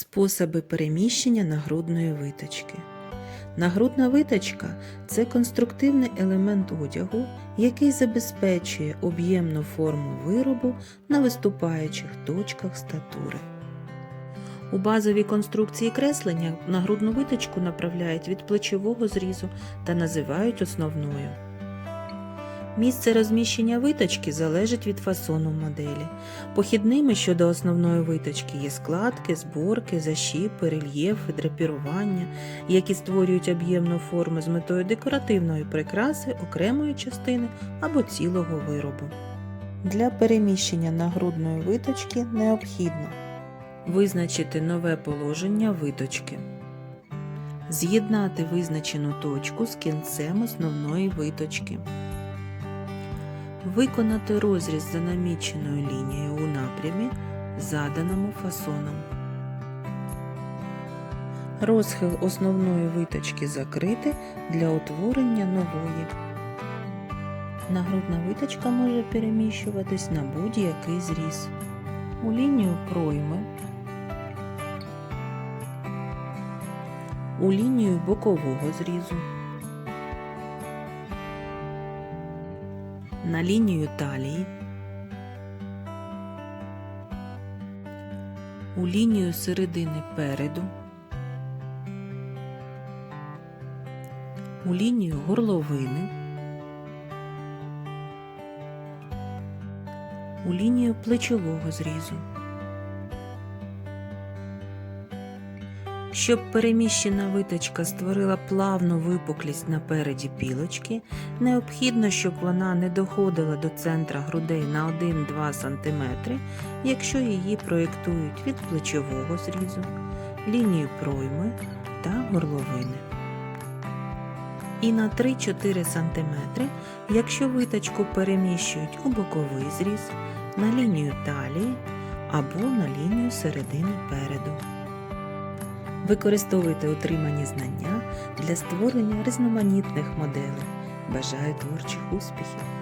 Способи переміщення нагрудної виточки. Нагрудна виточка це конструктивний елемент одягу, який забезпечує об'ємну форму виробу на виступаючих точках статури. У базовій конструкції креслення нагрудну виточку направляють від плечового зрізу та називають основною. Місце розміщення виточки залежить від фасону моделі. Похідними щодо основної виточки є складки, зборки, защіпи, рельєфи, драпірування, які створюють об'ємну форму з метою декоративної прикраси окремої частини або цілого виробу. Для переміщення нагрудної виточки необхідно визначити нове положення виточки, з'єднати визначену точку з кінцем основної виточки. Виконати розріз за наміченою лінією у напрямі, заданому фасоном. Розхил основної виточки закрити для утворення нової. Нагрудна виточка може переміщуватись на будь-який зріз. У лінію пройми, у лінію бокового зрізу. На лінію талії, у лінію середини переду, у лінію горловини, у лінію плечового зрізу. Щоб переміщена виточка створила плавну випуклість напереді пілочки, необхідно, щоб вона не доходила до центра грудей на 1-2 см, якщо її проєктують від плечового зрізу, лінію пройми та горловини. І на 3-4 см, якщо виточку переміщують у боковий зріз, на лінію талії або на лінію середини переду. Використовуйте отримані знання для створення різноманітних моделей. Бажаю творчих успіхів!